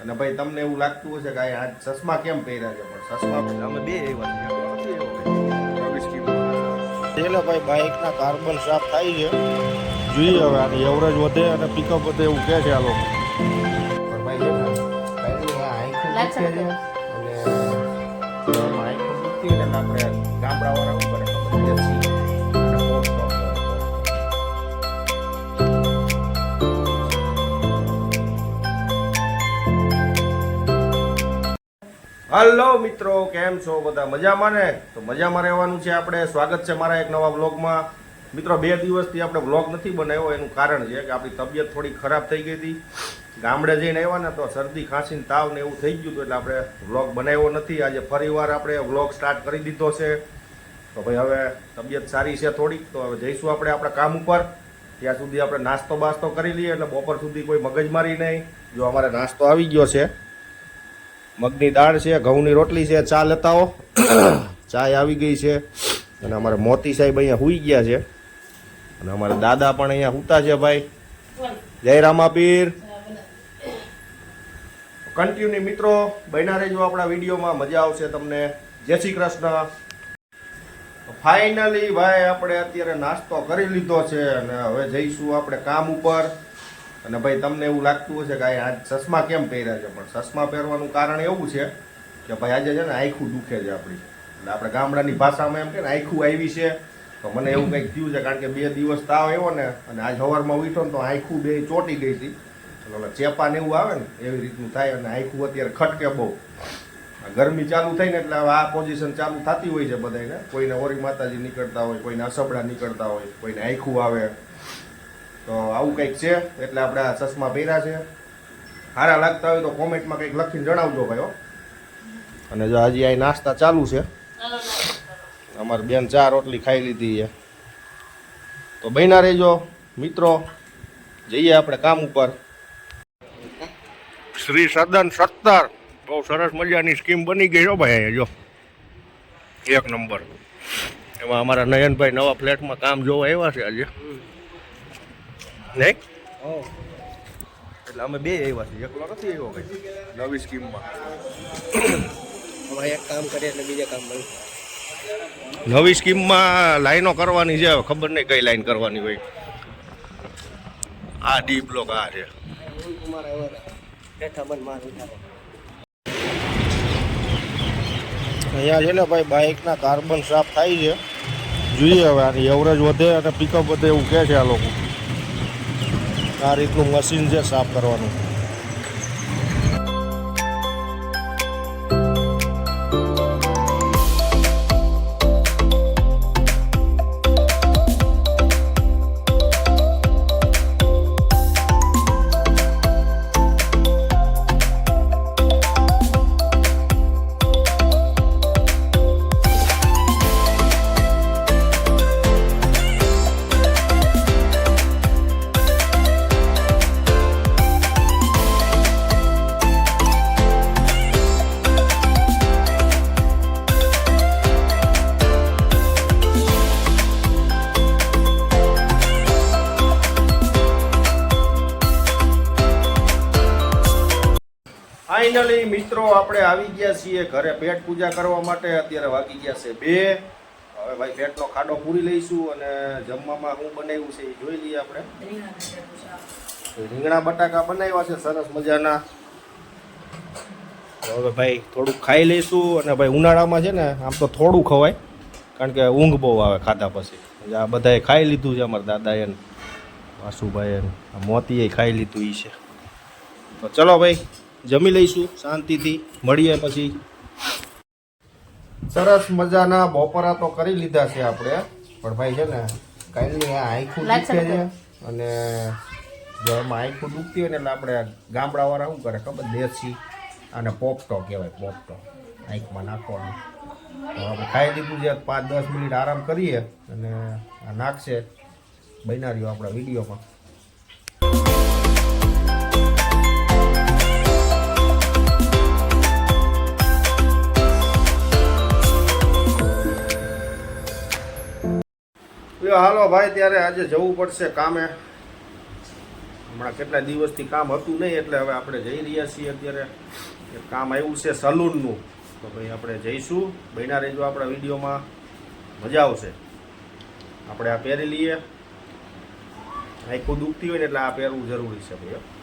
અને ભાઈ તમને એવું લાગતું હશે કે આ ચશ્મા કેમ પહેર્યા છે? પણ ચશ્મા અમે બે એવા એટલે ભાઈ. બાઇકના કાર્બન સાફ થાય છે. જોઈએ હવે આની એવરેજ વધે અને પિકઅપ વધે એવું કહે છે આ લોકો. પણ ભાઈ અને આપણે ગામડાવાળા ઉપર ખબર હલો મિત્રો, કેમ છો બધા? મજામાં ને? તો મજામાં રહેવાનું છે આપણે. સ્વાગત છે મારા એક નવા વ્લોગમાં. મિત્રો, બે દિવસથી આપણે વ્લોગ નથી બનાવ્યો. એનું કારણ છે કે આપણી તબિયત થોડી ખરાબ થઈ ગઈ હતી. ગામડે જઈને આવ્યા ને તો શરદી, ખાંસીને તાવ ને એવું થઈ ગયું હતું એટલે આપણે વ્લોગ બનાવ્યો નથી. આજે ફરીવાર આપણે વ્લોગ સ્ટાર્ટ કરી દીધો છે. તો ભાઈ, હવે તબિયત સારી છે થોડીક, તો હવે જઈશું આપણે આપણા કામ ઉપર. ત્યાં સુધી આપણે નાસ્તો બાસ્તો કરી લઈએ એટલે બપોર સુધી કોઈ મગજમારી નહીં. જો અમારે નાસ્તો આવી ગયો છે મગની દાળ છે ઘઉંની રોટલી છે ચા લેતાઓ. ચાય આવી ગઈ છે અને અમારે મોતી સાહેબ અહીંયા હુઈ ગયા છે. અને અમારા દાદા પણ અહીંયા હુતા છે ભાઈ. જય રામાપીર. કન્ટિન્યુ મિત્રો બન્યા રહેજો આપણા વિડીયોમાં. મજા આવશે તમને. જય શ્રી કૃષ્ણ. ફાઇનલી ભાઈ આપણે અત્યારે નાસ્તો કરી લીધો છે અને હવે જઈશું આપણે કામ ઉપર. અને ભાઈ, તમને એવું લાગતું હશે કે આ ચશ્મા કેમ પહેર્યા છે? પણ ચશ્મા પહેરવાનું કારણ એવું છે કે ભાઈ, આજે છે ને આખું દુખે છે આપણી. એટલે આપણે ગામડાની ભાષામાં એમ કે ને, આખું આવી છે. તો મને એવું કંઈક થયું છે, કારણ કે બે દિવસ તાવ આવ્યો ને, અને આજ સવારમાં ઉઠો ને તો આખું બે ચોટી ગઈ હતી. એટલે ચેપા ને એવું આવે ને, એવી રીતનું થાય અને આખું અત્યારે ખટકે બહુ. ગરમી ચાલુ થઈ ને એટલે આ પોઝિશન ચાલુ થતી હોય છે બધાને કોઈને ઓરી માતાજી નીકળતા હોય, કોઈને અસબડા નીકળતા હોય, કોઈને આખું આવે. તો આવું કંઈક છે, એટલે આપણે આ ચશ્મા પહેર્યા છે. સારા લાગતા હોય તો કોમેન્ટમાં કંઈક લખીને જણાવજો ભાઈઓ અને જો હજી અહીં નાસ્તા ચાલુ છે. અમારી બેન ચાર રોટલી ખાઈ લીધી છે. તો બહેના રહેજો, મિત્રો. જઈએ આપણે કામ ઉપર. શ્રી સદન સત્તર. બહુ સરસ મજાની સ્કીમ બની ગઈ છો ભાઈ જો. એક નંબર. એમાં અમારા નયનભાઈ નવા ફ્લેટમાં કામ જોવા આવ્યા છે આજે. નહીં એટલે અમે બે આવ્યા છીએ. એકલો નથી આવ્યો ભાઈ નવી સ્કીમમાં. હવે એક કામ કરીએ એટલે બીજા કામ મળે. નવી સ્કીમમાં લાઈનો કરવાની છે હવે ખબર નહીં કઈ લાઈન કરવાની હોય. આ ડી બ્લોક આ છે. અહીંયા છે ને ભાઈ બાઇકના કાર્બન સાફ થાય છે. જોઈએ હવે આની એવરેજ વધે અને પિકઅપ વધે એવું કહે છે આ લોકો. આ રીતનું મશીન છે સાફ કરવાનું. ફાઇનલી મિત્રો આપણે આવી ગયા છીએ ઘરે પેટ પૂજા કરવા માટે. અત્યારે વાગી ગયા છે બે. હવે ભાઈ પેટનો ખાડો પૂરી લઈશું અને જમવામાં શું બનાવ્યું છે એ જોઈ લઈએ આપણે. રીંગણા બટાકા બનાવ્યા છે સરસ મજાના. હવે ભાઈ થોડુંક ખાઈ લઈશું અને ભાઈ ઉનાળામાં છે ને આમ તો થોડું ખવાય કારણ કે ઊંઘ બહુ આવે ખાધા પછી. આ બધાએ ખાઈ લીધું છે અમારા દાદાએ વાસુભાઈ વાસુભાઈએ મોતીએ ખાઈ લીધું એ છે. તો ચલો ભાઈ જમી લઈશું શાંતિથી મળીએ પછી. સરસ મજાના બપોરા તો કરી લીધા છે આપણે પણ ભાઈ છે ને કાલની આ આંખું દુખે છે અને જો એમાં આંખું દુખતી હોય ને એટલે આપણે ગામડાવાળા શું કરે ખબર દેશી અને પોપટો કહેવાય પોપટો આંખમાં નાખવાનો. તો આપણે ખાઈ લીધું છે પાંચ દસ મિનિટ આરામ કરીએ અને આ નાખશે. બન્યા આપણા વિડીયોમાં. હાલો ભાઈ, ત્યારે આજે જવું પડશે કામે. હમણાં કેટલા દિવસથી કામ હતું નહીં, એટલે હવે આપણે જઈ રહ્યા છીએ અત્યારે. કામ આવ્યું છે સલૂનનું. તો ભાઈ આપણે જઈશું. બહેના રહેજો આપણા વિડીયોમાં. મજા આવશે. આપણે આ પહેરી લઈએ. આખું દુખતી હોય ને એટલે આ પહેરવું જરૂરી છે ભાઈ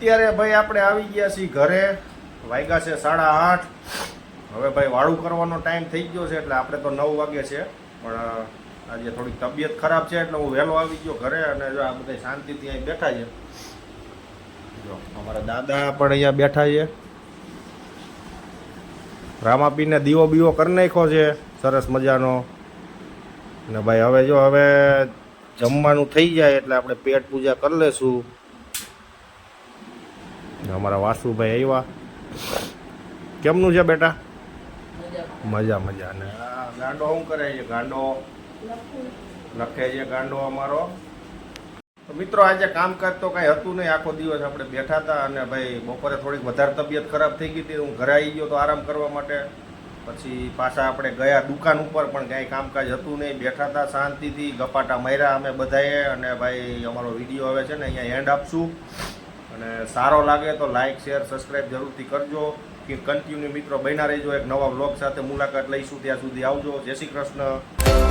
અત્યારે ભાઈ આપણે આવી ગયા છીએ ઘરે. વાગ્યા છે સાડા આઠ. હવે ભાઈ વાળું કરવાનો ટાઈમ થઈ ગયો છે એટલે આપણે તો નવ વાગે છે. પણ આજે થોડીક તબિયત ખરાબ છે એટલે હું વહેલો આવી ગયો ઘરે અને જો આ બધા શાંતિથી અહીં બેઠા છે. જો, અમારા દાદા પણ અહીંયા બેઠા છે. રામાપીને દીવો બીવો કરી નાખ્યો છે. સરસ મજાનો. ને ભાઈ હવે જો હવે જમવાનું થઈ જાય એટલે આપણે પેટ પૂજા કરી લેશું. અમારા વાસુભાઈ આવ્યા કેમનું છે બેટા? મજા મજા. ને ગાંડો શું કરે છે, ગાંડો? લખે છે ગાંડો અમારો. તો મિત્રો, આજે કામકાજ તો કાંઈ હતું નહીં. આખો દિવસ આપણે બેઠા હતા અને ભાઈ બપોરે થોડીક વધારે તબિયત ખરાબ થઈ ગઈ હતી હું ઘરે આવી ગયો તો આરામ કરવા માટે. પછી પાછા આપણે ગયા દુકાન ઉપર, પણ કાંઈ કામકાજ હતું નહીં. બેઠા હતા શાંતિથી, ગપાટા માર્યા અમે બધાએ. અને ભાઈ, અમારો વીડિયો હવે છે ને, અહીંયા એન્ડ આપશું. અને સારો લાગે તો લાઇક શેર સબસ્ક્રાઇબ જરૂરથી કરજો. કે કન્ટિન્યુ મિત્રો બન્યા રહેજો. એક નવા બ્લોગ સાથે મુલાકાત લઈશું. ત્યાં સુધી આવજો. જય શ્રી કૃષ્ણ.